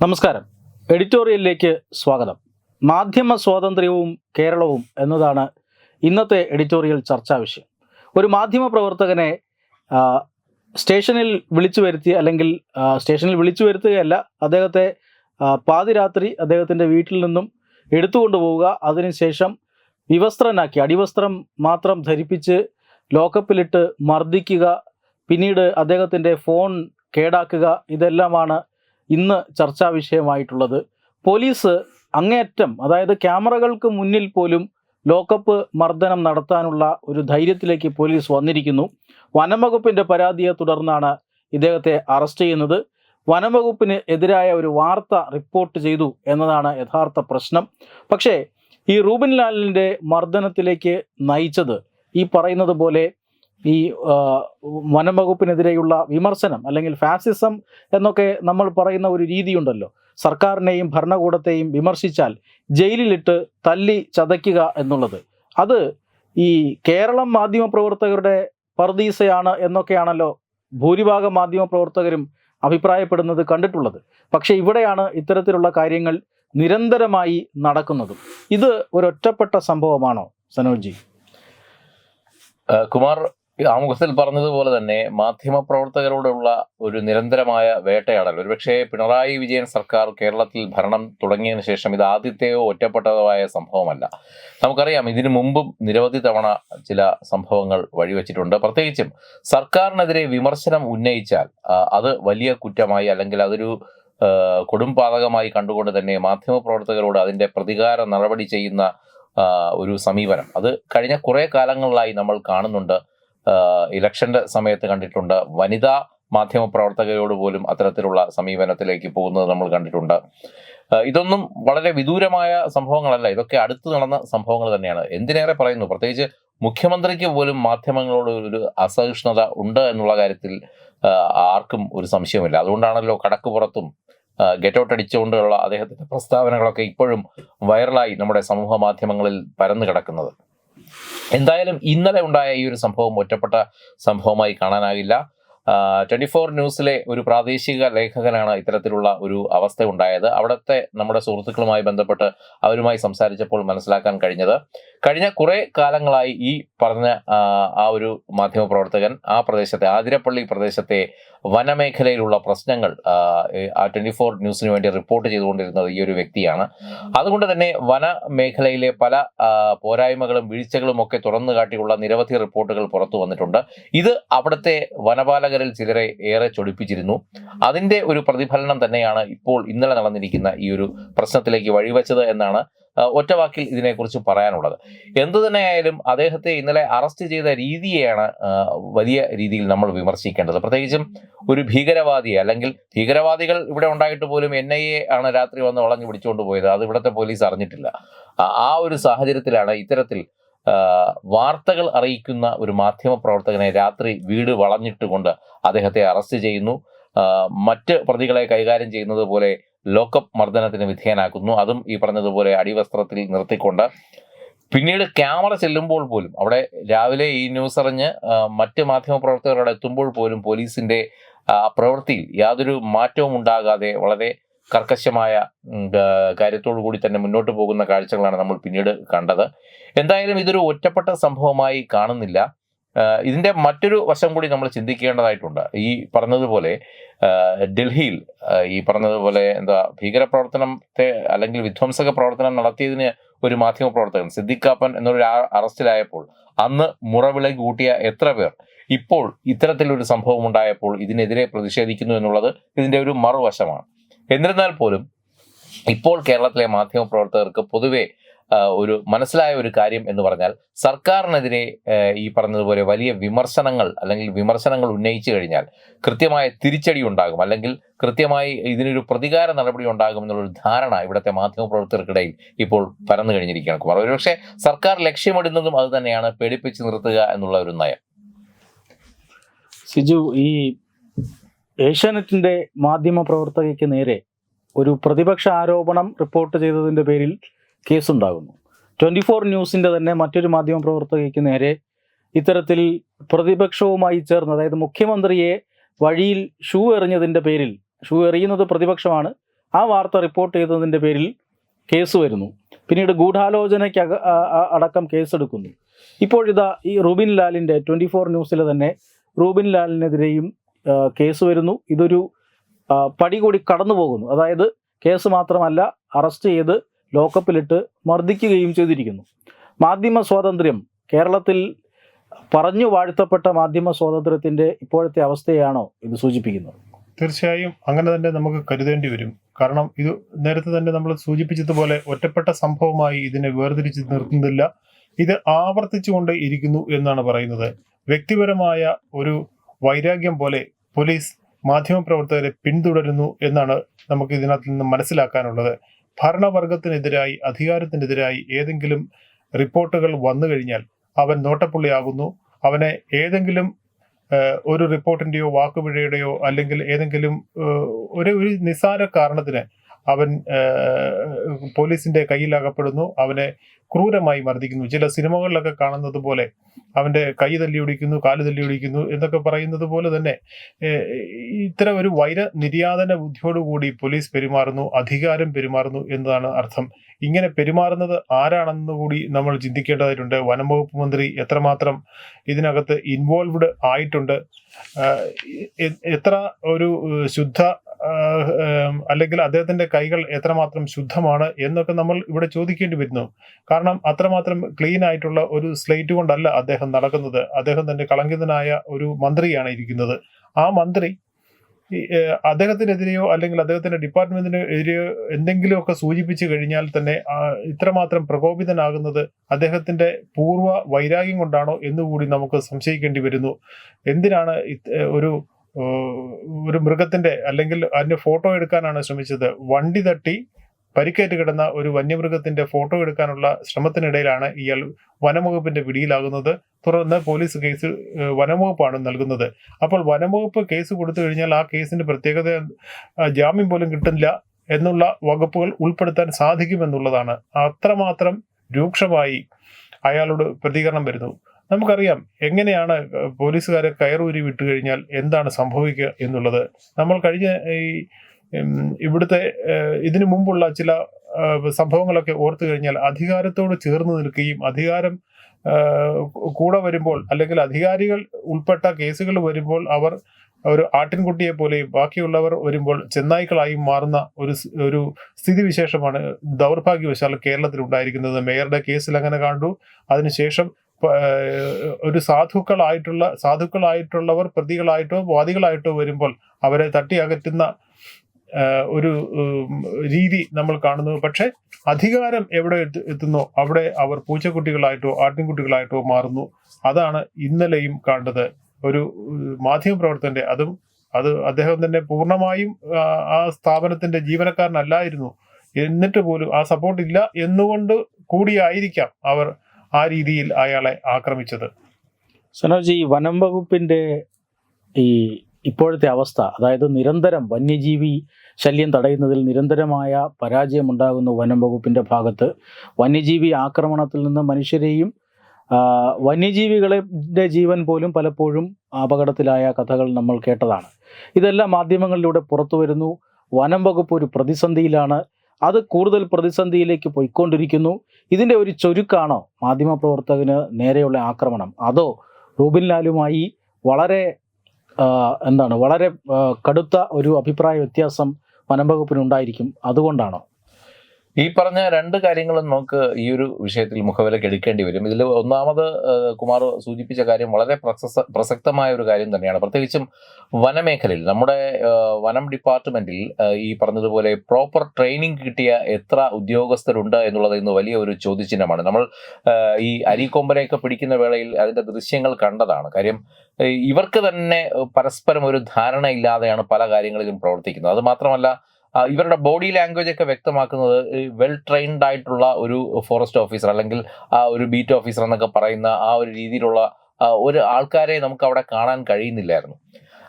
നമസ്കാരം. എഡിറ്റോറിയലിലേക്ക് സ്വാഗതം. മാധ്യമ സ്വാതന്ത്ര്യവും കേരളവും എന്നതാണ് ഇന്നത്തെ എഡിറ്റോറിയൽ ചർച്ചാ വിഷയം. ഒരു മാധ്യമ പ്രവർത്തകനെ സ്റ്റേഷനിൽ വിളിച്ചു വരുത്തി അല്ലെങ്കിൽ സ്റ്റേഷനിൽ വിളിച്ചു വരുത്തുകയല്ല അദ്ദേഹത്തെ പാതിരാത്രി അദ്ദേഹത്തിന്റെ വീട്ടിൽ നിന്നും എടുത്തുകൊണ്ടു പോവുക അതിനുശേഷം വിവസ്ത്രനാക്കി അടിവസ്ത്രം മാത്രം ധരിപ്പിച്ച് ലോക്കപ്പിലിട്ട് മർദ്ദിക്കുക പിന്നീട് അദ്ദേഹത്തിന്റെ ഫോൺ കേടാക്കുക ഇതെല്ലാമാണ് ഇന്ന് ചർച്ചാ വിഷയമായിട്ടുള്ളത് പോലീസ് അങ്ങേയറ്റം അതായത് ക്യാമറകൾക്ക് മുന്നിൽ പോലും ലോക്കപ്പ് മർദ്ദനം നടത്താനുള്ള ഒരു ധൈര്യത്തിലേക്ക് പോലീസ് വന്നിരിക്കുന്നു. വനംവകുപ്പിന്റെ പരാതിയെ തുടർന്നാണ് ഇദ്ദേഹത്തെ അറസ്റ്റ് ചെയ്യുന്നത്. വനംവകുപ്പിന് എതിരായ ഒരു വാർത്ത റിപ്പോർട്ട് ചെയ്തു എന്നതാണ് യഥാർത്ഥ പ്രശ്നം. പക്ഷേ ഈ റൂബിൻ ലാലിന്റെ മർദ്ദനത്തിലേക്ക് നയിച്ചത് ഈ പറയുന്നത് പോലെ ഈ വനം വനംവകുപ്പിനെതിരെയുള്ള വിമർശനം അല്ലെങ്കിൽ ഫാസിസം എന്നൊക്കെ നമ്മൾ പറയുന്ന ഒരു രീതിയുണ്ടല്ലോ. സർക്കാരിനെയും ഭരണകൂടത്തെയും വിമർശിച്ചാൽ ജയിലിലിട്ട് തല്ലി ചതയ്ക്കുക എന്നുള്ളത്. അത് ഈ കേരളം മാധ്യമപ്രവർത്തകരുടെ പർദീസയാണ് എന്നൊക്കെയാണല്ലോ ഭൂരിഭാഗം മാധ്യമപ്രവർത്തകരും അഭിപ്രായപ്പെടുന്നത് കണ്ടിട്ടുള്ളത്. പക്ഷേ ഇവിടെയാണ് ഇത്തരത്തിലുള്ള കാര്യങ്ങൾ നിരന്തരമായി നടക്കുന്നതും. ഇത് ഒരൊറ്റപ്പെട്ട സംഭവമാണോ സനോജി കുമാർ ആമുഖത്തിൽ പറഞ്ഞതുപോലെ തന്നെ മാധ്യമ പ്രവർത്തകരോടുള്ള ഒരു നിരന്തരമായ വേട്ടയാടൽ. ഒരുപക്ഷെ പിണറായി വിജയൻ സർക്കാർ കേരളത്തിൽ ഭരണം തുടങ്ങിയതിനു ശേഷം ഇത് ആദ്യത്തെയോ ഒറ്റപ്പെട്ടതോ സംഭവമല്ല. നമുക്കറിയാം ഇതിനു മുമ്പും നിരവധി തവണ ചില സംഭവങ്ങൾ വഴിവെച്ചിട്ടുണ്ട്. പ്രത്യേകിച്ചും സർക്കാരിനെതിരെ വിമർശനം ഉന്നയിച്ചാൽ അത് വലിയ കുറ്റമായി അല്ലെങ്കിൽ അതൊരു കൊടുംപാതകമായി കണ്ടുകൊണ്ട് തന്നെ മാധ്യമ പ്രവർത്തകരോട് അതിന്റെ പ്രതികാര നടപടി ചെയ്യുന്ന ഒരു സമീപനം. അത് കഴിഞ്ഞ കുറേ കാലങ്ങളിലായി നമ്മൾ കാണുന്നുണ്ട്. ഇലക്ഷന്റെ സമയത്ത് കണ്ടിട്ടുണ്ട്. വനിതാ മാധ്യമ പ്രവർത്തകരോട് പോലും അത്തരത്തിലുള്ള സമീപനത്തിലേക്ക് പോകുന്നത് നമ്മൾ കണ്ടിട്ടുണ്ട്. ഇതൊന്നും വളരെ വിദൂരമായ സംഭവങ്ങളല്ല. ഇതൊക്കെ അടുത്ത് നടന്ന സംഭവങ്ങൾ തന്നെയാണ്. എന്തിനേറെ പറയുന്നു? പ്രത്യേകിച്ച് മുഖ്യമന്ത്രിക്ക് പോലും മാധ്യമങ്ങളോട് ഒരു അസഹിഷ്ണുത ഉണ്ട് എന്നുള്ള കാര്യത്തിൽ ആർക്കും ഒരു സംശയമില്ല അതുകൊണ്ടാണല്ലോ കടക്കുപുറത്തും ഗെറ്റ് ഔട്ട് അടിച്ചുകൊണ്ടുള്ള അദ്ദേഹത്തിന്റെ പ്രസ്താവനകളൊക്കെ ഇപ്പോഴും വൈറലായി നമ്മുടെ സമൂഹ മാധ്യമങ്ങളിൽ പരന്നു കിടക്കുന്നത്. എന്തായാലും ഇന്നലെ ഉണ്ടായ ഈ ഒരു സംഭവം ഒറ്റപ്പെട്ട സംഭവമായി കാണാനാകില്ല. ട്വന്റി ഫോർ ന്യൂസിലെ ഒരു പ്രാദേശിക ലേഖകനാണ് ഇത്തരത്തിലുള്ള ഒരു അവസ്ഥ ഉണ്ടായത്. അവിടുത്തെ നമ്മുടെ സുഹൃത്തുക്കളുമായി ബന്ധപ്പെട്ട് അവരുമായി സംസാരിച്ചപ്പോൾ മനസ്സിലാക്കാൻ കഴിഞ്ഞത്. കഴിഞ്ഞ കുറെ കാലങ്ങളായി ഈ പറഞ്ഞ ആ, ഒരു മാധ്യമപ്രവർത്തകൻ ആ പ്രദേശത്തെ ആതിരപ്പള്ളി പ്രദേശത്തെ വനമേഖലയിലുള്ള പ്രശ്നങ്ങൾ ആ, ട്വന്റി ഫോർ ന്യൂസിന് വേണ്ടി റിപ്പോർട്ട് ചെയ്തുകൊണ്ടിരുന്നത് ഈ ഒരു വ്യക്തിയാണ്. അതുകൊണ്ട് തന്നെ വനമേഖലയിലെ പല പോരായ്മകളും വീഴ്ചകളും ഒക്കെ തുറന്നു കാട്ടിയുള്ള നിരവധി റിപ്പോർട്ടുകൾ പുറത്തു വന്നിട്ടുണ്ട്. ഇത് അവിടുത്തെ വനപാലകരിൽ ചിലരെ ഏറെ ചൊടിപ്പിച്ചിരുന്നു. അതിന്റെ ഒരു പ്രതിഫലനം തന്നെയാണ് ഇപ്പോൾ ഇന്നലെ നടന്നിരിക്കുന്ന ഈ ഒരു പ്രശ്നത്തിലേക്ക് വഴിവെച്ചത് എന്നാണ് ഒറ്റവാക്കിൽ ഇതിനെക്കുറിച്ച് പറയാനുള്ളത്. എന്തു തന്നെയായാലും അദ്ദേഹത്തെ ഇന്നലെ അറസ്റ്റ് ചെയ്ത രീതിയെയാണ് വലിയ രീതിയിൽ നമ്മൾ വിമർശിക്കേണ്ടത്. പ്രത്യേകിച്ചും ഒരു ഭീകരവാദിയെ അല്ലെങ്കിൽ ഭീകരവാദികൾ ഇവിടെ ഉണ്ടായിട്ട് പോലും എൻ ഐ എ ആണ് രാത്രി വന്ന് വളഞ്ഞു പിടിച്ചുകൊണ്ട് പോയത്. അത് ഇവിടുത്തെ പോലീസ് അറിഞ്ഞിട്ടില്ല. ആ- ഒരു സാഹചര്യത്തിലാണ് ഇത്തരത്തിൽ വാർത്തകൾ അറിയിക്കുന്ന ഒരു മാധ്യമ പ്രവർത്തകനെ രാത്രി വീട് വളഞ്ഞിട്ടുകൊണ്ട് അദ്ദേഹത്തെ അറസ്റ്റ് ചെയ്യുന്നു. മറ്റ് പ്രതികളെ കൈകാര്യം ചെയ്യുന്നത് പോലെ ലോക്കപ്പ് മർദ്ദനത്തിന് വിധേയനാക്കുന്നു. അതും ഈ പറഞ്ഞതുപോലെ അടിവസ്ത്രത്തിൽ നിർത്തിക്കൊണ്ട് പിന്നീട് ക്യാമറ ചെല്ലുമ്പോൾ പോലും അവിടെ രാവിലെ ഈ ന്യൂസ് അറിഞ്ഞ് മറ്റ് മാധ്യമ പ്രവർത്തകർ അവിടെ എത്തുമ്പോൾ പോലും പോലീസിന്റെ ആ, പ്രവൃത്തിയിൽ യാതൊരു മാറ്റവും ഉണ്ടാകാതെ വളരെ കർക്കശമായ കാര്യത്തോടു കൂടി തന്നെ മുന്നോട്ട് പോകുന്ന കാഴ്ചകളാണ് നമ്മൾ പിന്നീട് കണ്ടത്. എന്തായാലും ഇതൊരു ഒറ്റപ്പെട്ട സംഭവമായി കാണുന്നില്ല. ആ, ഇതിന്റെ മറ്റൊരു വശം കൂടി നമ്മൾ ചിന്തിക്കേണ്ടതായിട്ടുണ്ട്. ഈ പറഞ്ഞതുപോലെ ഡൽഹിയിൽ ഈ പറഞ്ഞതുപോലെ എന്താ ഭീകരപ്രവർത്തനത്തെ അല്ലെങ്കിൽ വിധ്വംസക പ്രവർത്തനം നടത്തിയതിന് ഒരു മാധ്യമ പ്രവർത്തകൻ സിദ്ദിഖാപ്പൻ എന്നൊരു അറസ്റ്റിലായപ്പോൾ അന്ന് മുറവിളി കൂട്ടിയ എത്ര പേർ ഇപ്പോൾ ഇത്തരത്തിലൊരു സംഭവം ഉണ്ടായപ്പോൾ ഇതിനെതിരെ പ്രതിഷേധിക്കുന്നു എന്നുള്ളത് ഇതിന്റെ ഒരു മറുവശമാണ്. എന്നിരുന്നാൽ പോലും ഇപ്പോൾ കേരളത്തിലെ മാധ്യമ പ്രവർത്തകർക്ക് പൊതുവെ ഒരു മനസ്സിലായ ഒരു കാര്യം എന്ന് പറഞ്ഞാൽ സർക്കാരിനെതിരെ ഈ പറഞ്ഞതുപോലെ വലിയ വിമർശനങ്ങൾ അല്ലെങ്കിൽ വിമർശനങ്ങൾ ഉന്നയിച്ചു കഴിഞ്ഞാൽ കൃത്യമായ തിരിച്ചടി ഉണ്ടാകും. അല്ലെങ്കിൽ കൃത്യമായി ഇതിനൊരു പ്രതികാര നടപടി ഉണ്ടാകും എന്നുള്ളൊരു ധാരണ ഇവിടുത്തെ മാധ്യമപ്രവർത്തകർക്കിടയിൽ ഇപ്പോൾ പരന്നു കഴിഞ്ഞിരിക്കുകയാണ് കുമാർ. ഒരുപക്ഷെ സർക്കാർ ലക്ഷ്യമിടുന്നതും അത് തന്നെയാണ് പേടിപ്പിച്ച് നിർത്തുക എന്നുള്ള ഒരു നയം. സിജു ഈ ഏഷ്യാനെറ്റിന്റെ മാധ്യമ പ്രവർത്തകയ്ക്ക് നേരെ ഒരു പ്രതിപക്ഷ ആരോപണം റിപ്പോർട്ട് ചെയ്തതിന്റെ പേരിൽ കേസുണ്ടാകുന്നു. ട്വന്റി ഫോർ ന്യൂസിന്റെ തന്നെ മറ്റൊരു മാധ്യമ പ്രവർത്തകയ്ക്ക് നേരെ ഇത്തരത്തിൽ പ്രതിപക്ഷവുമായി ചേർന്ന് അതായത് മുഖ്യമന്ത്രിയെ വഴിയിൽ ഷൂ എറിഞ്ഞതിന്റെ പേരിൽ ഷൂ എറിയുന്നത് പ്രതിപക്ഷമാണ് ആ വാർത്ത റിപ്പോർട്ട് ചെയ്തതിന്റെ പേരിൽ കേസ് വരുന്നു. പിന്നീട് ഗൂഢാലോചനയ്ക്ക് അടക്കം കേസെടുക്കുന്നു. ഇപ്പോഴിതാ ഈ റൂബിൻ ലാലിന്റെ ട്വന്റി ഫോർ ന്യൂസിലെ തന്നെ റൂബിൻ ലാലിനെതിരെയും കേസ് വരുന്നു. ഇതൊരു പടി കൂടി കടന്നു പോകുന്നു അതായത് കേസ് മാത്രമല്ല അറസ്റ്റ് ചെയ്ത് ലോക്കപ്പിലിട്ട് മർദ്ദിക്കുകയും ചെയ്തിരിക്കുന്നു. മാധ്യമ സ്വാതന്ത്ര്യം കേരളത്തിൽ പറഞ്ഞു വാഴ്ത്തപ്പെട്ട മാധ്യമ സ്വാതന്ത്ര്യത്തിന്റെ ഇപ്പോഴത്തെ അവസ്ഥയാണോ ഇത് സൂചിപ്പിക്കുന്നത്? തീർച്ചയായും അങ്ങനെ തന്നെ നമുക്ക് കരുതേണ്ടി വരും. കാരണം ഇത് നേരത്തെ തന്നെ നമ്മൾ സൂചിപ്പിച്ചതുപോലെ ഒറ്റപ്പെട്ട സംഭവമായി ഇതിനെ വേർതിരിച്ച് നിർത്തുന്നില്ല. ഇത് ആവർത്തിച്ചുകൊണ്ട് ഇരിക്കുന്നു എന്നാണ് പറയുന്നത്. വ്യക്തിപരമായ ഒരു വൈരാഗ്യം പോലെ പോലീസ് മാധ്യമ പ്രവർത്തകരെ പിന്തുടരുന്നു എന്നാണ് നമുക്ക് ഇതിനകത്ത് നിന്ന് മനസ്സിലാക്കാനുള്ളത്. ഭരണവർഗത്തിനെതിരായി അധികാരത്തിനെതിരായി ഏതെങ്കിലും റിപ്പോർട്ടുകൾ വന്നു കഴിഞ്ഞാൽ അവൻ നോട്ടപ്പുള്ളിയാകുന്നു. അവനെ ഏതെങ്കിലും ഒരു റിപ്പോർട്ടിന്റെയോ വാക്കുപിഴയുടെയോ അല്ലെങ്കിൽ ഏതെങ്കിലും ഒരു ഒരു നിസ്സാര കാരണത്തിന് അവൻ പോലീസിന്റെ കയ്യിൽ അകപ്പെടുന്നു അവനെ ക്രൂരമായി മർദ്ദിക്കുന്നു. ചില സിനിമകളിലൊക്കെ കാണുന്നത് പോലെ അവന്റെ കൈ തല്ലി ഒടിക്കുന്നു കാൽ തല്ലി ഒടിക്കുന്നു എന്നൊക്കെ പറയുന്നത് പോലെ തന്നെ ഇത്തരം ഒരു വൈര നിര്യാതന ബുദ്ധിയോടുകൂടി പോലീസ് പെരുമാറുന്നു അധികാരം പെരുമാറുന്നു എന്നതാണ് അർത്ഥം. ഇങ്ങനെ പെരുമാറുന്നത് ആരാണെന്ന് കൂടി നമ്മൾ ചിന്തിക്കേണ്ടതായിട്ടുണ്ട്. വനം വകുപ്പ് മന്ത്രി എത്രമാത്രം ഇതിനകത്ത് ഇൻവോൾവ്ഡ് ആയിട്ടുണ്ട്? എത്ര ഒരു ശുദ്ധ അല്ലെങ്കിൽ അദ്ദേഹത്തിന്റെ കൈകൾ എത്രമാത്രം ശുദ്ധമാണ് എന്നൊക്കെ നമ്മൾ ഇവിടെ ചോദിക്കേണ്ടി വരുന്നു. കാരണം അത്രമാത്രം ക്ലീൻ ആയിട്ടുള്ള ഒരു സ്ലേറ്റ് കൊണ്ടല്ല അദ്ദേഹം നടക്കുന്നത്. അദ്ദേഹം തന്റെ കളങ്കിതനായ ഒരു മന്ത്രിയാണ് ഇരിക്കുന്നത്. ആ മന്ത്രി അദ്ദേഹത്തിനെതിരെയോ അല്ലെങ്കിൽ അദ്ദേഹത്തിന്റെ ഡിപ്പാർട്ട്മെന്റിന് എതിരെയോ എന്തെങ്കിലുമൊക്കെ സൂചിപ്പിച്ചു കഴിഞ്ഞാൽ തന്നെ ഇത്രമാത്രം പ്രകോപിതനാകുന്നത് അദ്ദേഹത്തിന്റെ പൂർവ വൈരാഗ്യം കൊണ്ടാണോ എന്നുകൂടി നമുക്ക് സംശയിക്കേണ്ടി വരുന്നു. എന്തിനാണ് ഒരു ഒരു മൃഗത്തിന്റെ അല്ലെങ്കിൽ അതിന്റെ ഫോട്ടോ എടുക്കാനാണ് ശ്രമിച്ചത്. വണ്ടി തട്ടി പരിക്കേറ്റ് കിടന്ന ഒരു വന്യമൃഗത്തിന്റെ ഫോട്ടോ എടുക്കാനുള്ള ശ്രമത്തിനിടയിലാണ് ഇയാൾ വനംവകുപ്പിന്റെ പിടിയിലാകുന്നത്. തുടർന്ന് പോലീസ് കേസ് വനംവകുപ്പാണ് നൽകുന്നത്. അപ്പോൾ വനംവകുപ്പ് കേസ് കൊടുത്തു കഴിഞ്ഞാൽ ആ കേസിന്റെ പ്രത്യേകത ജാമ്യം പോലും കിട്ടില്ല എന്നുള്ള വകുപ്പുകൾ ഉൾപ്പെടുത്താൻ സാധിക്കുമെന്നുള്ളതാണ്. അത്രമാത്രം രൂക്ഷമായി അയാളോട് പ്രതികരണം വരുന്നു. നമുക്കറിയാം എങ്ങനെയാണ് പോലീസുകാരെ കയറൂരി വിട്ടു കഴിഞ്ഞാൽ എന്താണ് സംഭവിക്കുക എന്നുള്ളത്. നമ്മൾ കഴിഞ്ഞ ഈ ഇവിടുത്തെ ഇതിനു മുമ്പുള്ള ചില സംഭവങ്ങളൊക്കെ ഓർത്തു കഴിഞ്ഞാൽ അധികാരത്തോട് ചേർന്ന് നിൽക്കുകയും അധികാരം കൂടെ വരുമ്പോൾ അല്ലെങ്കിൽ അധികാരികൾ ഉൾപ്പെട്ട കേസുകൾ വരുമ്പോൾ അവർ ഒരു ആട്ടിൻകുട്ടിയെ പോലെയും ബാക്കിയുള്ളവർ വരുമ്പോൾ ചെന്നായ്ക്കളായും മാറുന്ന ഒരു ഒരു സ്ഥിതിവിശേഷമാണ് ദൗർഭാഗ്യവശാൽ കേരളത്തിൽ ഉണ്ടായിരിക്കുന്നത് മേയറുടെ കേസിൽ അങ്ങനെ കണ്ടു. അതിനുശേഷം ഒരു സാധുക്കളായിട്ടുള്ള സാധുക്കളായിട്ടുള്ളവർ പ്രതികളായിട്ടോ വാദികളായിട്ടോ വരുമ്പോൾ അവരെ തട്ടി അകറ്റുന്ന ഒരു രീതി നമ്മൾ കാണുന്നു. പക്ഷെ അധികാരം എവിടെ എത്തു- എത്തുന്നോ അവിടെ അവർ പൂച്ചക്കുട്ടികളായിട്ടോ ആട്ടിൻകുട്ടികളായിട്ടോ മാറുന്നു. അതാണ് ഇന്നലെയും കണ്ടത്. ഒരു മാധ്യമ പ്രവർത്തകന്റെ അതും അത് അദ്ദേഹം തന്നെ പൂർണമായും ആ സ്ഥാപനത്തിന്റെ ജീവനക്കാരനല്ലായിരുന്നു. എന്നിട്ട് പോലും ആ സപ്പോർട്ട് ഇല്ല എന്നുകൊണ്ട് കൂടിയായിരിക്കാം അവർ ആ രീതിയിൽ അയാളെ ആക്രമിച്ചത്. സനോജ് ഈ വനം വകുപ്പിന്റെ ഈ ഇപ്പോഴത്തെ അവസ്ഥ അതായത് നിരന്തരം വന്യജീവി ശല്യം തടയുന്നതിൽ നിരന്തരമായ പരാജയമുണ്ടാകുന്നു വനം വകുപ്പിന്റെ ഭാഗത്ത്. വന്യജീവി ആക്രമണത്തിൽ നിന്ന് മനുഷ്യരെയും വന്യജീവികളുടെ ജീവൻ പോലും പലപ്പോഴും അപകടത്തിലായ കഥകൾ നമ്മൾ കേട്ടതാണ്. ഇതെല്ലാം മാധ്യമങ്ങളിലൂടെ പുറത്തു വരുന്നു വനം വകുപ്പ് ഒരു പ്രതിസന്ധിയിലാണ്. അത് കൂടുതൽ പ്രതിസന്ധിയിലേക്ക് പോയിക്കൊണ്ടിരിക്കുന്നു. ഇതിന്റെ ഒരു ചുരുക്കാണോ? മാധ്യമപ്രവർത്തകന് നേരെയുള്ള ആക്രമണം. അതോ റൂബിൻ ലാലുമായി വളരെ എന്താണ് വളരെ കടുത്ത ഒരു അഭിപ്രായ വ്യത്യാസം വനം വകുപ്പിനുണ്ടായിരിക്കും അതുകൊണ്ടാണോ? ഈ പറഞ്ഞ രണ്ട് കാര്യങ്ങളും നമുക്ക് ഈ ഒരു വിഷയത്തിൽ മുഖവിലക്ക് എടുക്കേണ്ടി വരും. ഇതിൽ ഒന്നാമത് കുമാർ സൂചിപ്പിച്ച കാര്യം വളരെ പ്രസക്ത പ്രസക്തമായ ഒരു കാര്യം തന്നെയാണ്. പ്രത്യേകിച്ചും വനമേഖലയിൽ നമ്മുടെ വനം ഡിപ്പാർട്ട്മെന്റിൽ ഈ പറഞ്ഞതുപോലെ പ്രോപ്പർ ട്രെയിനിങ് കിട്ടിയ എത്ര ഉദ്യോഗസ്ഥരുണ്ട് എന്നുള്ളത് ഇന്ന് വലിയ ഒരു ചോദ്യചിഹ്നമാണ്. നമ്മൾ ഈ അരിക്കൊമ്പനെയൊക്കെ പിടിക്കുന്ന വേളയിൽ അതിന്റെ ദൃശ്യങ്ങൾ കണ്ടതാണ്. കാര്യം ഇവർക്ക് തന്നെ പരസ്പരം ഒരു ധാരണയില്ലാതെയാണ് പല കാര്യങ്ങളിലും പ്രവർത്തിക്കുന്നത്. അത് മാത്രമല്ല ഇവരുടെ ബോഡി ലാംഗ്വേജ് ഒക്കെ വ്യക്തമാക്കുന്നത് വെൽ ട്രെയിൻഡ് ആയിട്ടുള്ള ഒരു ഫോറസ്റ്റ് ഓഫീസർ അല്ലെങ്കിൽ ആ ഒരു ബീറ്റ് ഓഫീസർ എന്നൊക്കെ പറയുന്ന ആ ഒരു രീതിയിലുള്ള ഒരു ആൾക്കാരെ നമുക്ക് അവിടെ കാണാൻ കഴിയുന്നില്ലായിരുന്നു.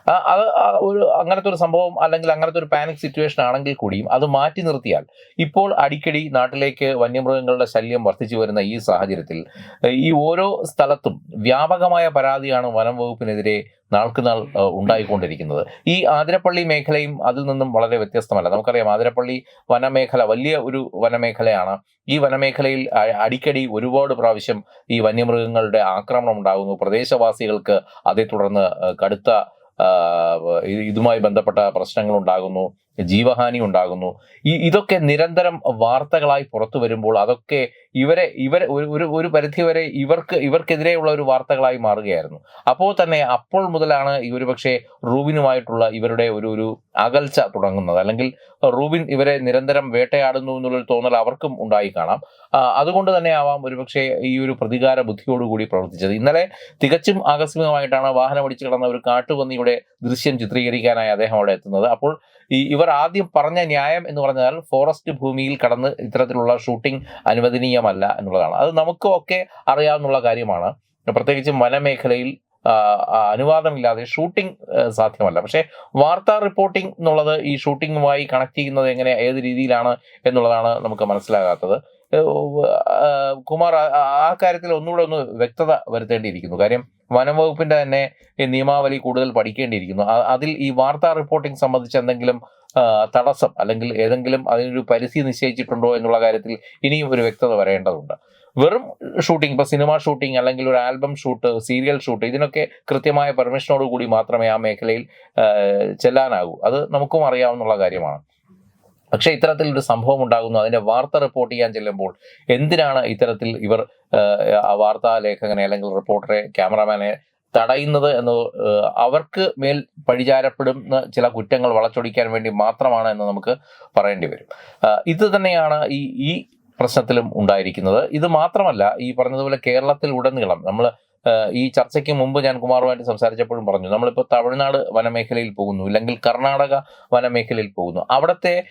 അത് ഒരു അങ്ങനത്തെ ഒരു സംഭവം അല്ലെങ്കിൽ അങ്ങനത്തെ ഒരു പാനിക് സിറ്റുവേഷൻ ആണെങ്കിൽ കൂടിയും അത് മാറ്റി നിർത്തിയാൽ ഇപ്പോൾ അടിക്കടി നാട്ടിലേക്ക് വന്യമൃഗങ്ങളുടെ ശല്യം വർദ്ധിച്ചു വരുന്ന ഈ സാഹചര്യത്തിൽ ഈ ഓരോ സ്ഥലത്തും വ്യാപകമായ പരാതിയാണ് വനം വകുപ്പിനെതിരെ നാൾക്കുനാൾ നാൾ ഉണ്ടായിക്കൊണ്ടിരിക്കുന്നത്. ഈ ആതിരപ്പള്ളി മേഖലയും അതിൽ നിന്നും വളരെ വ്യത്യസ്തമല്ല. നമുക്കറിയാം ആതിരപ്പള്ളി വനമേഖല വലിയ ഒരു വനമേഖലയാണ്. ഈ വനമേഖലയിൽ അടിക്കടി ഒരുപാട് പ്രാവശ്യം ഈ വന്യമൃഗങ്ങളുടെ ആക്രമണം ഉണ്ടാകുന്നു. പ്രദേശവാസികൾക്ക് അതേ തുടർന്ന് കടുത്ത ഇതുമായി ബന്ധപ്പെട്ട പ്രശ്നങ്ങൾ ഉണ്ടാകുന്നു ജീവഹാനി ഉണ്ടാകുന്നു. ഈ ഇതൊക്കെ നിരന്തരം വാർത്തകളായി പുറത്തു വരുമ്പോൾ അതൊക്കെ ഇവരെ ഇവരെ ഒരു ഒരു പരിധി വരെ ഇവർക്ക് ഇവർക്കെതിരെയുള്ള ഒരു വാർത്തകളായി മാറുകയായിരുന്നു. അപ്പോൾ തന്നെ അപ്പോൾ മുതലാണ് ഈ ഒരു പക്ഷേ റൂബിനുമായിട്ടുള്ള ഇവരുടെ ഒരു ഒരു അകൽച്ച തുടങ്ങുന്നത്. അല്ലെങ്കിൽ റൂബിൻ ഇവരെ നിരന്തരം വേട്ടയാടുന്നു എന്നുള്ളൊരു തോന്നൽ അവർക്കും ഉണ്ടായി കാണാം. അതുകൊണ്ട് തന്നെ ആവാം ഒരുപക്ഷെ ഈ ഒരു പ്രതികാര ബുദ്ധിയോടുകൂടി പ്രവർത്തിച്ചത്. ഇന്നലെ തികച്ചും ആകസ്മികമായിട്ടാണ് വാഹനം ഒടിച്ചു കിടന്ന ഒരു കാട്ടുപന്നിയുടെ ദൃശ്യം ചിത്രീകരിക്കാനായി അദ്ദേഹം അവിടെ എത്തുന്നത്. അപ്പോൾ ഈ ആദ്യം പറഞ്ഞ ന്യായം എന്ന് പറഞ്ഞാൽ ഫോറസ്റ്റ് ഭൂമിയിൽ കടന്ന് ഇത്തരത്തിലുള്ള ഷൂട്ടിംഗ് അനുവദനീയമല്ല എന്നുള്ളതാണ്. അത് നമുക്കും ഒക്കെ അറിയാവുന്ന കാര്യമാണ്. പ്രത്യേകിച്ച് വനമേഖലയിൽ അനുവാദമില്ലാതെ ഷൂട്ടിംഗ് സാധ്യമല്ല. പക്ഷേ വാർത്താ റിപ്പോർട്ടിംഗ് എന്നുള്ളത് ഈ ഷൂട്ടിങ്ങുമായി കണക്ട് ചെയ്യുന്നത് എങ്ങനെ ഏത് രീതിയിലാണ് എന്നുള്ളതാണ് നമുക്ക് മനസ്സിലാകാത്തത്. കുമാർ ആ- കാര്യത്തിൽ ഒന്നുകൂടെ ഒന്ന് വ്യക്തത വരുത്തേണ്ടിയിരിക്കുന്നു. കാര്യം വനം വകുപ്പിന്റെ തന്നെ നിയമാവലി കൂടുതൽ പഠിക്കേണ്ടിയിരിക്കുന്നു. അതിൽ ഈ വാർത്താ റിപ്പോർട്ടിംഗ് സംബന്ധിച്ച് എന്തെങ്കിലും തടസ്സം അല്ലെങ്കിൽ ഏതെങ്കിലും അതിനൊരു പരിധി നിശ്ചയിച്ചിട്ടുണ്ടോ എന്നുള്ള കാര്യത്തിൽ ഇനിയും ഒരു വ്യക്തത വരേണ്ടതുണ്ട്. വെറും ഷൂട്ടിംഗ് ഇപ്പൊ സിനിമ ഷൂട്ടിംഗ് അല്ലെങ്കിൽ ഒരു ആൽബം ഷൂട്ട് സീരിയൽ ഷൂട്ട് ഇതിനൊക്കെ കൃത്യമായ പെർമിഷനോട് കൂടി മാത്രമേ ആ മേഖലയിൽ ചെല്ലാനാകൂ. അത് നമുക്കും അറിയാവുന്ന കാര്യമാണ്. പക്ഷേ ഇത്തരത്തിലൊരു സംഭവം ഉണ്ടാകുന്നു. അതിന്റെ വാർത്ത റിപ്പോർട്ട് ചെയ്യാൻ ചെല്ലുമ്പോൾ എന്തിനാണ് ഇത്തരത്തിൽ ഇവർ വാർത്താ ലേഖകനെ അല്ലെങ്കിൽ റിപ്പോർട്ടറെ ക്യാമറാമാനെ തടയുന്നത് എന്ന് അവർക്ക് മേൽ പഴിചാരപ്പെടുന്ന ചില കുറ്റങ്ങൾ വളച്ചൊടിക്കാൻ വേണ്ടി മാത്രമാണ് എന്ന് നമുക്ക് പറയേണ്ടി വരും. ഇത് തന്നെയാണ് ഈ ഈ പ്രശ്നത്തിലും ഉണ്ടായിരിക്കുന്നത്. ഇത് മാത്രമല്ല ഈ പറഞ്ഞതുപോലെ കേരളത്തിൽ ഉടനീളം നമ്മൾ ഈ ചർച്ചയ്ക്ക് മുമ്പ് ഞാൻ കുമാറുമായിട്ട് സംസാരിച്ചപ്പോഴും പറഞ്ഞു നമ്മളിപ്പോൾ തമിഴ്നാട് വനമേഖലയിൽ പോകുന്നു ഇല്ലെങ്കിൽ കർണാടക വനമേഖലയിൽ പോകുന്നു. അവിടുത്തെ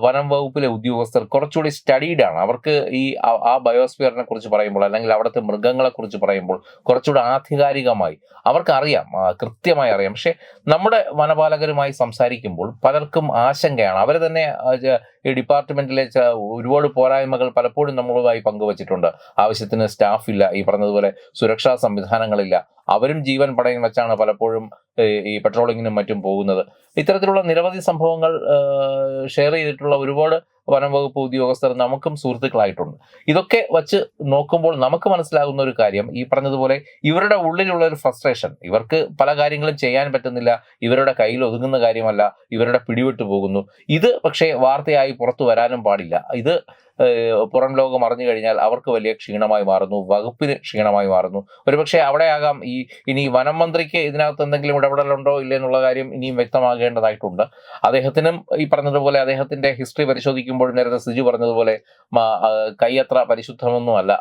വനം വകുപ്പിലെ ഉദ്യോഗസ്ഥർ കുറച്ചുകൂടി സ്റ്റഡീഡ് ആണ്. അവർക്ക് ഈ ആ- ബയോസ്ഫിയറിനെ കുറിച്ച് പറയുമ്പോൾ അല്ലെങ്കിൽ അവിടുത്തെ മൃഗങ്ങളെ കുറിച്ച് പറയുമ്പോൾ കുറച്ചുകൂടി ആധികാരികമായി അവർക്ക് അറിയാം കൃത്യമായി അറിയാം. പക്ഷെ നമ്മുടെ വനപാലകരുമായി സംസാരിക്കുമ്പോൾ പലർക്കും ആശങ്കയാണ്. അവർ തന്നെ ഈ ഡിപ്പാർട്ട്മെന്റിലെ ഒരുപാട് പോരായ്മകൾ പലപ്പോഴും നമ്മളുമായി പങ്കുവച്ചിട്ടുണ്ട്. ആവശ്യത്തിന് സ്റ്റാഫ് ഇല്ല ഈ പറഞ്ഞതുപോലെ സുരക്ഷാ സംവിധാനങ്ങളില്ല. അവരും ജീവൻ പടയം വെച്ചാണ് പലപ്പോഴും ഈ പെട്രോളിങ്ങിനും മറ്റും പോകുന്നത്. ഇത്തരത്തിലുള്ള നിരവധി സംഭവങ്ങൾ ഷെയർ ചെയ്തിട്ടുള്ള ഒരുപാട് വനം വകുപ്പ് ഉദ്യോഗസ്ഥർ നമുക്കും സുഹൃത്തുക്കളായിട്ടുണ്ട്. ഇതൊക്കെ വച്ച് നോക്കുമ്പോൾ നമുക്ക് മനസ്സിലാകുന്ന ഒരു കാര്യം ഈ പറഞ്ഞതുപോലെ ഇവരുടെ ഉള്ളിലുള്ള ഒരു ഫ്രസ്ട്രേഷൻ ഇവർക്ക് പല കാര്യങ്ങളും ചെയ്യാൻ പറ്റുന്നില്ല ഇവരുടെ കയ്യിൽ ഒതുങ്ങുന്ന കാര്യമല്ല ഇവരുടെ പിടിവിട്ടു പോകുന്നു. ഇത് പക്ഷേ വാർത്തയായി പുറത്തു വരാനും പാടില്ല. ഇത് പുറം ലോകം അറിഞ്ഞു കഴിഞ്ഞാൽ അവർക്ക് വലിയ ക്ഷീണമായി മാറുന്നു വകുപ്പിന് ക്ഷീണമായി മാറുന്നു. ഒരുപക്ഷെ അവിടെയാകാം ഈ ഇനി വനം മന്ത്രിക്ക് ഇതിനകത്ത് എന്തെങ്കിലും ഇടപെടലുണ്ടോ ഇല്ല എന്നുള്ള കാര്യം ഇനിയും വ്യക്തമാകേണ്ടതായിട്ടുണ്ട്. അദ്ദേഹത്തിനും ഈ പറഞ്ഞതുപോലെ അദ്ദേഹത്തിന്റെ ഹിസ്റ്ററി പരിശോധിക്കുമ്പോൾ നേരത്തെ സിജു പറഞ്ഞതുപോലെ കൈയത്ര പരിശുദ്ധമൊന്നുമല്ല.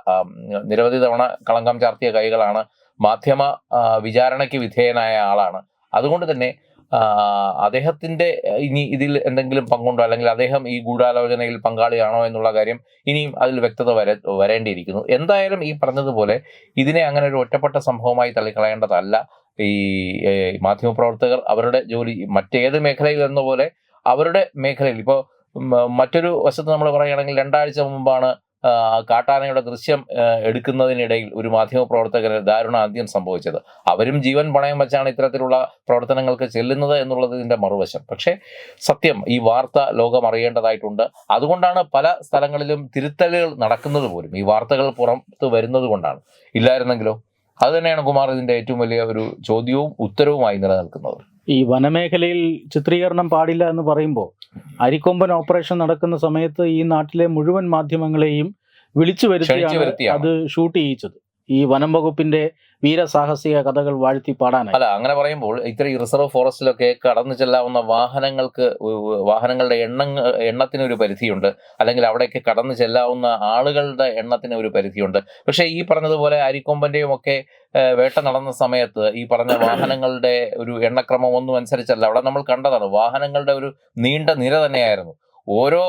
നിരവധി തവണ കളങ്കം ചാർത്തിയ കൈകളാണ്. മാധ്യമ വിചാരണയ്ക്ക് വിധേയനായ ആളാണ്. അതുകൊണ്ട് തന്നെ അദ്ദേഹത്തിന്റെ ഇനി ഇതിൽ എന്തെങ്കിലും പങ്കുണ്ടോ? അല്ലെങ്കിൽ അദ്ദേഹം ഈ ഗൂഢാലോചനയിൽ പങ്കാളിയാണോ എന്നുള്ള കാര്യം ഇനിയും അതിൽ വ്യക്തത വര വരേണ്ടിയിരിക്കുന്നു. എന്തായാലും ഈ പറഞ്ഞതുപോലെ ഇതിനെ അങ്ങനെ ഒരു ഒറ്റപ്പെട്ട സംഭവമായി തള്ളിക്കളയേണ്ടതല്ല. ഈ മാധ്യമപ്രവർത്തകർ അവരുടെ ജോലി മറ്റേത് മേഖലയിൽ എന്ന പോലെ അവരുടെ മേഖലയിൽ. ഇപ്പോൾ മറ്റൊരു വശത്ത് നമ്മൾ പറയുകയാണെങ്കിൽ രണ്ടാഴ്ച മുമ്പാണ് കാട്ടാനയുടെ ദൃശ്യം എടുക്കുന്നതിനിടയിൽ ഒരു മാധ്യമപ്രവർത്തകന് ദാരുണ അന്ത്യം സംഭവിച്ചത്. അവരും ജീവൻ പണയം വെച്ചാണ് ഇത്തരത്തിലുള്ള പ്രവർത്തനങ്ങൾക്ക് ചെല്ലുന്നത് എന്നുള്ളത് ഇതിന്റെ മറുവശം. പക്ഷേ സത്യം ഈ വാർത്ത ലോകം അറിയേണ്ടതായിട്ടുണ്ട്. അതുകൊണ്ടാണ് പല സ്ഥലങ്ങളിലും തിരുത്തലുകൾ നടക്കുന്നത് പോലും. ഈ വാർത്തകൾ പുറത്ത് വരുന്നത് കൊണ്ടാണ്. ഇല്ലായിരുന്നെങ്കിലോ? അത് തന്നെയാണ് കുമാർ ഇതിന്റെ ഏറ്റവും വലിയ ഒരു ചോദ്യവും ഉത്തരവുമായി നിലനിൽക്കുന്നത്. ഈ വനമേഖലയിൽ ചിത്രീകരണം പാടില്ല എന്ന് പറയുമ്പോൾ അരിക്കൊമ്പൻ ഓപ്പറേഷൻ നടക്കുന്ന സമയത്ത് ഈ നാട്ടിലെ മുഴുവൻ മാധ്യമങ്ങളെയും വിളിച്ചു വരുത്തിയാണ്. അത് ഷൂട്ട് ചെയ്യിച്ചത് ഈ വനം വകുപ്പിന്റെ വീരസാഹസിക കഥകൾ വാഴ്ത്തി പാടാനായി. അല്ല അങ്ങനെ പറയുമ്പോൾ ഇത്തരം റിസർവ് ഫോറസ്റ്റിലൊക്കെ കടന്നു ചെല്ലാവുന്ന വാഹനങ്ങൾക്ക് വാഹനങ്ങളുടെ എണ്ണ എണ്ണത്തിന് ഒരു പരിധിയുണ്ട്. അല്ലെങ്കിൽ അവിടേക്ക് കടന്നു ചെല്ലാവുന്ന ആളുകളുടെ എണ്ണത്തിന് ഒരു പരിധിയുണ്ട്. പക്ഷേ ഈ പറഞ്ഞതുപോലെ അരിക്കൊമ്പന്റെയും ഒക്കെ വേട്ട നടന്ന സമയത്ത് ഈ പറഞ്ഞ വാഹനങ്ങളുടെ ഒരു എണ്ണക്രമം ഒന്നും അനുസരിച്ചല്ല. അവിടെ നമ്മൾ കണ്ടതാണ് വാഹനങ്ങളുടെ ഒരു നീണ്ട നിര തന്നെയായിരുന്നു. ഓരോ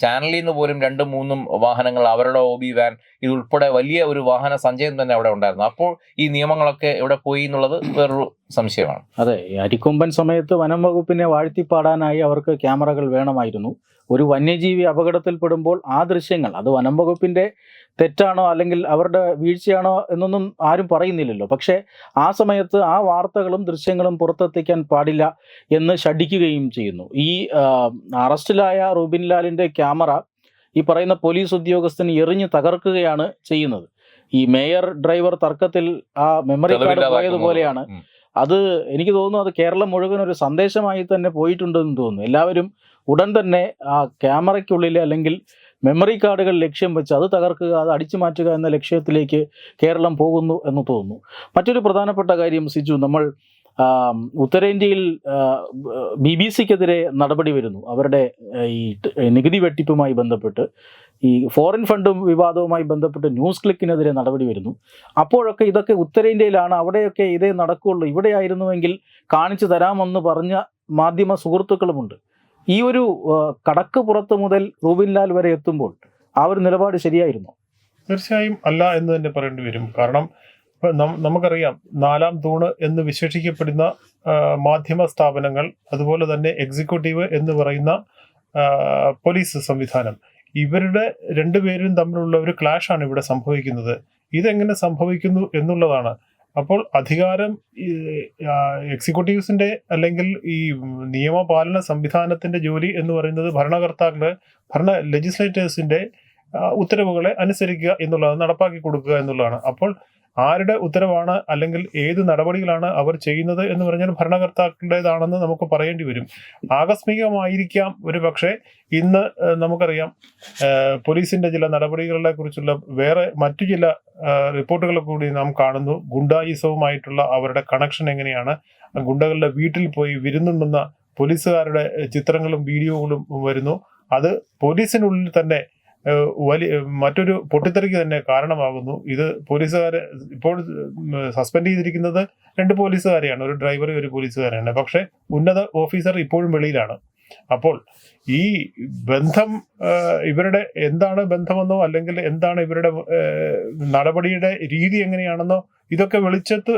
ചാനലിൽ നിന്ന് പോലും രണ്ടും മൂന്നും വാഹനങ്ങൾ അവരുടെ ഒ ബി വാൻ ഇതുൾപ്പെടെ വലിയ ഒരു വാഹന സഞ്ചയം തന്നെ അവിടെ ഉണ്ടായിരുന്നു. അപ്പോൾ ഈ നിയമങ്ങളൊക്കെ എവിടെ പോയി എന്നുള്ളത് വേറൊരു സംശയമാണ്. അതെ അരിക്കൊമ്പൻ സമയത്ത് വനം വകുപ്പിനെ വാഴ്ത്തിപ്പാടാനായി അവർക്ക് ക്യാമറകൾ വേണമായിരുന്നു. ഒരു വന്യജീവി അപകടത്തിൽപ്പെടുമ്പോൾ ആ ദൃശ്യങ്ങൾ അത് വനം വകുപ്പിന്റെ തെറ്റാണോ അല്ലെങ്കിൽ അവരുടെ വീഴ്ചയാണോ എന്നൊന്നും ആരും പറയുന്നില്ലല്ലോ. പക്ഷേ ആ സമയത്ത് ആ വാർത്തകളും ദൃശ്യങ്ങളും പുറത്തെത്തിക്കാൻ പാടില്ല എന്ന് ശഠിക്കുകയും ചെയ്യുന്നു. ഈ അറസ്റ്റിലായ റൂബിൻ ലാലിന്റെ ക്യാമറ ഈ പറയുന്ന പോലീസ് ഉദ്യോഗസ്ഥൻ എറിഞ്ഞ് തകർക്കുകയാണ് ചെയ്യുന്നത്. ഈ മേയർ ഡ്രൈവർ തർക്കത്തിൽ ആ മെമ്മറി കാർഡ് പോയതുപോലെയാണ്. അത് എനിക്ക് തോന്നുന്നു അത് കേരളം മുഴുവൻ ഒരു സന്ദേശമായി തന്നെ പോയിട്ടുണ്ടെന്ന് തോന്നുന്നു. എല്ലാവരും ഉടൻ തന്നെ ആ ക്യാമറയ്ക്കുള്ളിൽ അല്ലെങ്കിൽ മെമ്മറി കാർഡുകൾ ലക്ഷ്യം വെച്ച് അത് തകർക്കുക അത് അടിച്ചു മാറ്റുക എന്ന ലക്ഷ്യത്തിലേക്ക് കേരളം പോകുന്നു എന്ന് തോന്നുന്നു. മറ്റൊരു പ്രധാനപ്പെട്ട കാര്യം സിജു നമ്മൾ ഉത്തരേന്ത്യയിൽ ബി ബി സിക്കെതിരെ നടപടി വരുന്നു. അവരുടെ ഈ നികുതി വെട്ടിപ്പുമായി ബന്ധപ്പെട്ട് ഈ ഫോറിൻ ഫണ്ടും വിവാദവുമായി ബന്ധപ്പെട്ട് ന്യൂസ് ക്ലിക്കിനെതിരെ നടപടി വരുന്നു. അപ്പോഴൊക്കെ ഇതൊക്കെ ഉത്തരേന്ത്യയിലാണ് അവിടെയൊക്കെ ഇതേ നടക്കുകയുള്ളൂ ഇവിടെയായിരുന്നുവെങ്കിൽ കാണിച്ചു തരാമെന്ന് പറഞ്ഞ മാധ്യമ സുഹൃത്തുക്കളുമുണ്ട്. ഈ ഒരു കടക്ക് പുറത്ത് മുതൽ റൂബിൻ ലാൽ വരെ എത്തുമ്പോൾ ആ ഒരു നിലപാട് ശരിയായിരുന്നു? തീർച്ചയായും അല്ല എന്ന് തന്നെ പറയേണ്ടി വരും. കാരണം നമുക്കറിയാം നാലാം തൂണ് എന്ന് വിശേഷിക്കപ്പെടുന്ന മാധ്യമ സ്ഥാപനങ്ങൾ അതുപോലെ തന്നെ എക്സിക്യൂട്ടീവ് എന്ന് പറയുന്ന പോലീസ് സംവിധാനം ഇവരുടെ രണ്ടുപേരും തമ്മിലുള്ള ഒരു ക്ലാഷ് ആണ് ഇവിടെ സംഭവിക്കുന്നത്. ഇതെങ്ങനെ സംഭവിക്കുന്നു എന്നുള്ളതാണ്. അപ്പോൾ അധികാരം എക്സിക്യൂട്ടീവ്സിന്റെ അല്ലെങ്കിൽ ഈ നിയമപാലന സംവിധാനത്തിന്റെ ജോലി എന്ന് പറയുന്നത് ഭരണകർത്താക്കളെ ഭരണ ലെജിസ്ലേറ്റേഴ്സിന്റെ ഉത്തരവുകളെ അനുസരിക്കുക എന്നുള്ളത് നടപ്പാക്കി കൊടുക്കുക എന്നുള്ളതാണ്. അപ്പോൾ ആരുടെ ഉത്തരവാണ് അല്ലെങ്കിൽ ഏത് നടപടികളാണ് അവർ ചെയ്യുന്നത് എന്ന് പറഞ്ഞാൽ ഭരണകർത്താക്കളുടേതാണെന്ന് നമുക്ക് പറയേണ്ടി വരും. ആകസ്മികമായിരിക്കാം ഒരു പക്ഷേ ഇന്ന് നമുക്കറിയാം പോലീസിന്റെ ചില നടപടികളെ കുറിച്ചുള്ള വേറെ മറ്റു ചില റിപ്പോർട്ടുകൾ കൂടി നാം കാണുന്നു. ഗുണ്ടായുസവുമായിട്ടുള്ള അവരുടെ കണക്ഷൻ എങ്ങനെയാണ്? ഗുണ്ടകളുടെ വീട്ടിൽ പോയി വിരുന്നുണ്ടെന്ന പോലീസുകാരുടെ ചിത്രങ്ങളും വീഡിയോകളും വരുന്നു. അത് പോലീസിനുള്ളിൽ തന്നെ വലിയ മറ്റൊരു പൊട്ടിത്തെറിക്ക് തന്നെ കാരണമാകുന്നു. ഇത് പോലീസുകാരെ ഇപ്പോൾ സസ്പെൻഡ് ചെയ്തിരിക്കുന്നത് രണ്ട് പോലീസുകാരെയാണ്. ഒരു ഡ്രൈവറും ഒരു പോലീസുകാരാണ് പക്ഷെ ഉന്നത ഓഫീസർ ഇപ്പോഴും വെളിയിലാണ്. അപ്പോൾ ഈ ബന്ധം ഇവരുടെ എന്താണ് ബന്ധമെന്നോ അല്ലെങ്കിൽ എന്താണ് ഇവരുടെ നടപടിയുടെ രീതി എങ്ങനെയാണെന്നോ ഇതൊക്കെ വെളിച്ചത്ത്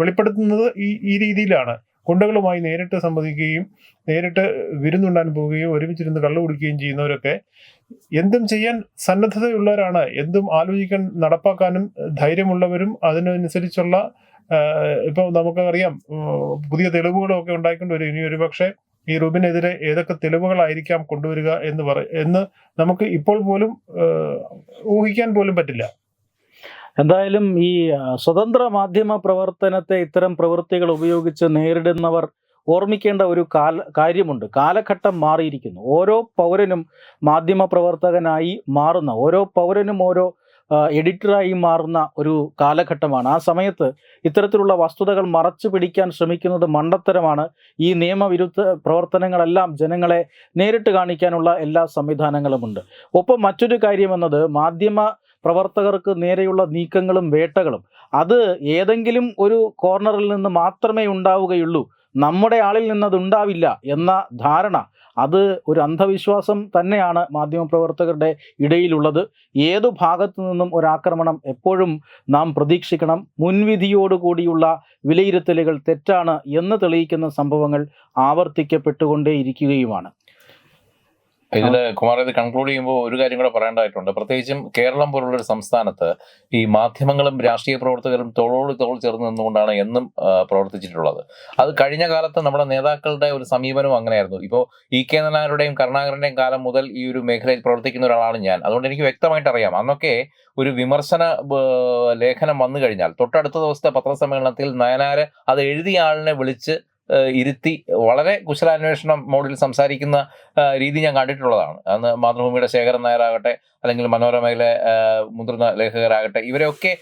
വെളിപ്പെടുത്തുന്നത് ഈ ഈ രീതിയിലാണ്. ഗുണ്ടകളുമായി നേരിട്ട് സംവദിക്കുകയും നേരിട്ട് വിരുന്നുണ്ടാൻ പോവുകയും ഒരുമിച്ചിരുന്ന് കള്ളു കുടിക്കുകയും ചെയ്യുന്നവരൊക്കെ എന്തും ചെയ്യാൻ സന്നദ്ധതയുള്ളവരാണ്. എന്തും ആലോചിക്കാൻ നടപ്പാക്കാനും ധൈര്യമുള്ളവരും അതിനനുസരിച്ചുള്ള ഇപ്പോൾ നമുക്കറിയാം പുതിയ തെളിവുകളൊക്കെ ഉണ്ടായിക്കൊണ്ട് വരും. ഇനി ഒരു പക്ഷേ ഈ റൂബിനെതിരെ ഏതൊക്കെ തെളിവുകളായിരിക്കാം കൊണ്ടുവരിക എന്ന് പറ എന്ന് നമുക്ക് ഇപ്പോൾ പോലും ഊഹിക്കാൻ പോലും പറ്റില്ല. എന്തായാലും ഈ സ്വതന്ത്ര മാധ്യമ പ്രവർത്തനത്തെ ഇത്തരം പ്രവൃത്തികൾ ഉപയോഗിച്ച് നേരിടുന്നവർ ഓർമ്മിക്കേണ്ട ഒരു കാല കാര്യമുണ്ട്. കാലഘട്ടം മാറിയിരിക്കുന്നു. ഓരോ പൗരനും മാധ്യമ പ്രവർത്തകനായി മാറുന്ന ഓരോ പൗരനും ഓരോ എഡിറ്ററായി മാറുന്ന ഒരു കാലഘട്ടമാണ്. ആ സമയത്ത് ഇത്തരത്തിലുള്ള വസ്തുതകൾ മറച്ചു പിടിക്കാൻ ശ്രമിക്കുന്നത് മണ്ടത്തരമാണ്. ഈ നിയമവിരുദ്ധ പ്രവർത്തനങ്ങളെല്ലാം ജനങ്ങളെ നേരിട്ട് കാണിക്കാനുള്ള എല്ലാ സംവിധാനങ്ങളുമുണ്ട്. ഒപ്പം മറ്റൊരു കാര്യം എന്നത് മാധ്യമ പ്രവർത്തകർക്ക് നേരെയുള്ള നീക്കങ്ങളും വേട്ടകളും. അത് ഏതെങ്കിലും ഒരു കോർണറിൽ നിന്ന് മാത്രമേ ഉണ്ടാവുകയുള്ളൂ. നമ്മുടെ ആളിൽ നിന്നത് ഉണ്ടാവില്ല എന്ന ധാരണ. അത് ഒരു അന്ധവിശ്വാസം തന്നെയാണ് മാധ്യമപ്രവർത്തകരുടെ ഇടയിലുള്ളത്. ഏതു ഭാഗത്തു നിന്നും ഒരാക്രമണം എപ്പോഴും നാം പ്രതീക്ഷിക്കണം. മുൻവിധിയോടുകൂടിയുള്ള വിലയിരുത്തലുകൾ തെറ്റാണ് എന്ന് തെളിയിക്കുന്ന സംഭവങ്ങൾ ആവർത്തിക്കപ്പെട്ടുകൊണ്ടേയിരിക്കുകയുമാണ്. ഇതിൽ കുമാർ ഇത് കൺക്ലൂഡ് ചെയ്യുമ്പോൾ ഒരു കാര്യം കൂടെ പറയേണ്ടതായിട്ടുണ്ട്. പ്രത്യേകിച്ചും കേരളം പോലുള്ള ഒരു സംസ്ഥാനത്ത് ഈ മാധ്യമങ്ങളും രാഷ്ട്രീയ പ്രവർത്തകരും തോളോട് തോൾ ചേർന്ന് നിന്നുകൊണ്ടാണ് എന്നും പ്രവർത്തിച്ചിട്ടുള്ളത്. അത് കഴിഞ്ഞ കാലത്ത് നമ്മുടെ നേതാക്കളുടെ ഒരു സമീപനവും അങ്ങനെയായിരുന്നു. ഇപ്പോൾ ഇ കെ നായരുടെയും കരുണാകരന്റെയും കാലം മുതൽ ഈ ഒരു മേഖലയിൽ പ്രവർത്തിക്കുന്ന ഒരാളാണ് ഞാൻ. അതുകൊണ്ട് എനിക്ക് വ്യക്തമായിട്ട് അറിയാം അന്നൊക്കെ ഒരു വിമർശന ലേഖനം വന്നു കഴിഞ്ഞാൽ തൊട്ടടുത്ത ദിവസത്തെ പത്രസമ്മേളനത്തിൽ നയനാര് അത് എഴുതിയ ആളിനെ വിളിച്ച് ഇരുത്തി വളരെ കുശലാന്വേഷണം മോഡിൽ സംസാരിക്കുന്ന രീതി ഞാൻ കണ്ടിട്ടുള്ളതാണ്. അന്ന് മാതൃഭൂമിയുടെ ശേഖരൻ നായരാകട്ടെ അല്ലെങ്കിൽ മനോരമയിലെ മുതിർന്ന ലേഖകരാകട്ടെ ഇവരെയൊക്കെ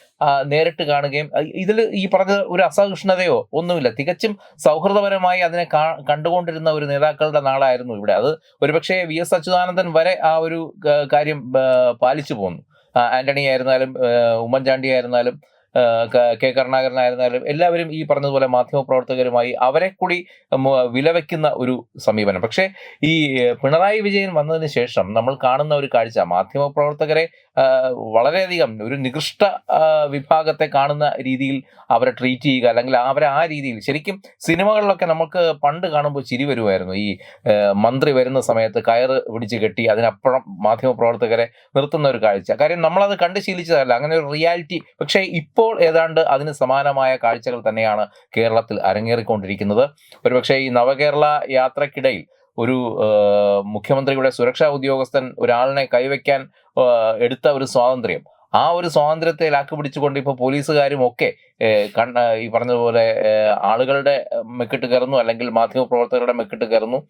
നേരിട്ട് കാണുകയും ഇതിൽ ഈ പറഞ്ഞ ഒരു അസഹിഷ്ണുതയോ ഒന്നുമില്ല. തികച്ചും സൗഹൃദപരമായി അതിനെ കണ്ടുകൊണ്ടിരുന്ന ഒരു നേതാക്കളുടെ നാളായിരുന്നു ഇവിടെ. അത് ഒരുപക്ഷെ വി എസ് അച്യുതാനന്ദൻ വരെ ആ ഒരു കാര്യം പാലിച്ചു പോന്നു. ആന്റണി ആയിരുന്നാലും ഉമ്മൻചാണ്ടി ആയിരുന്നാലും ക- കരുണാകരനായിരുന്നാലും എല്ലാവരും ഈ പറഞ്ഞതുപോലെ മാധ്യമപ്രവർത്തകരുമായി അവരെ കൂടി വിലവയ്ക്കുന്ന ഒരു സമീപനം. പക്ഷേ ഈ പിണറായി വിജയൻ വന്നതിന് ശേഷം നമ്മൾ കാണുന്ന ഒരു കാഴ്ച മാധ്യമപ്രവർത്തകരെ വളരെയധികം ഒരു നികൃഷ്ട വിഭാഗത്തെ കാണുന്ന രീതിയിൽ അവരെ ട്രീറ്റ് ചെയ്യുക അല്ലെങ്കിൽ അവരെ ആ രീതിയിൽ ശരിക്കും സിനിമകളിലൊക്കെ നമുക്ക് പണ്ട് കാണുമ്പോൾ ചിരി വരുമായിരുന്നു. ഈ മന്ത്രി വരുന്ന സമയത്ത് കയറ് പിടിച്ച് കെട്ടി അതിനപ്പുറം മാധ്യമപ്രവർത്തകരെ നിർത്തുന്ന ഒരു കാഴ്ച. കാര്യം നമ്മളത് കണ്ട് ശീലിച്ചതല്ല അങ്ങനെ ഒരു റിയാലിറ്റി. പക്ഷേ ഇപ്പോൾ ഏതാണ്ട് അതിന് സമാനമായ കാഴ്ചകൾ തന്നെയാണ് കേരളത്തിൽ അരങ്ങേറിക്കൊണ്ടിരിക്കുന്നത്. ഒരുപക്ഷെ ഈ നവകേരള യാത്രക്കിടയിൽ ഒരു മുഖ്യമന്ത്രിയുടെ സുരക്ഷാ ഉദ്യോഗസ്ഥൻ ഒരാളിനെ കൈവയ്ക്കാൻ എടുത്ത ഒരു സ്വാതന്ത്ര്യം ആ ഒരു സ്വാതന്ത്ര്യത്തെ ലാക്ക് പിടിച്ചുകൊണ്ട് ഇപ്പോൾ പോലീസുകാരും ഒക്കെ കണ്ണ കണ്ട ഈ പറഞ്ഞതുപോലെ ആളുകളുടെ മെക്കിട്ട് കയറുന്നു അല്ലെങ്കിൽ മാധ്യമപ്രവർത്തകരുടെ മെക്കിട്ട് കയറുന്നു.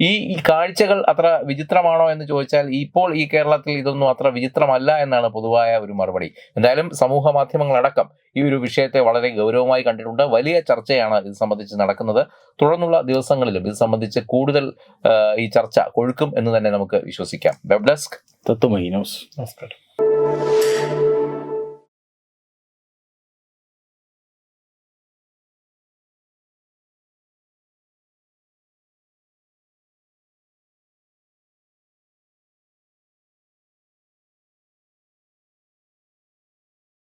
ഈ ഈ കാഴ്ചകൾ അത്ര വിചിത്രമാണോ എന്ന് ചോദിച്ചാൽ ഇപ്പോൾ ഈ കേരളത്തിൽ ഇതൊന്നും അത്ര വിചിത്രമല്ല എന്നാണ് പൊതുവായ ഒരു മറുപടി. എന്തായാലും സമൂഹ മാധ്യമങ്ങളടക്കം ഈ ഒരു വിഷയത്തെ വളരെ ഗൗരവമായി കണ്ടിട്ടുണ്ട്. വലിയ ചർച്ചയാണ് ഇത് സംബന്ധിച്ച് നടക്കുന്നത്. തുടർന്നുള്ള ദിവസങ്ങളിലും ഇത് സംബന്ധിച്ച് കൂടുതൽ ഈ ചർച്ച കൊഴുക്കും എന്ന് തന്നെ നമുക്ക് വിശ്വസിക്കാം. Web desk. തത്വമയി ന്യൂസ്. നമസ്കാരം.